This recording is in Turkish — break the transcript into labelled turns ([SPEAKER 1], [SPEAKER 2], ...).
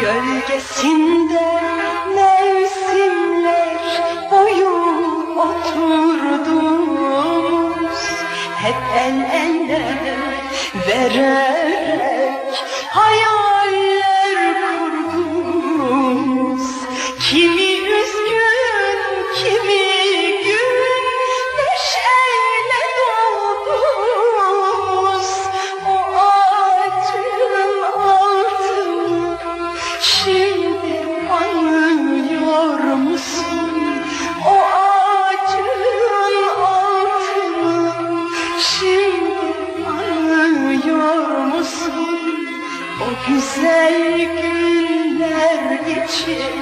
[SPEAKER 1] Gölgesinde mevsimler boyu oturdunuz Hep el ele vererek hayaller kurdunuz Kimi şimdi anlıyor musun? O güzel günler geçip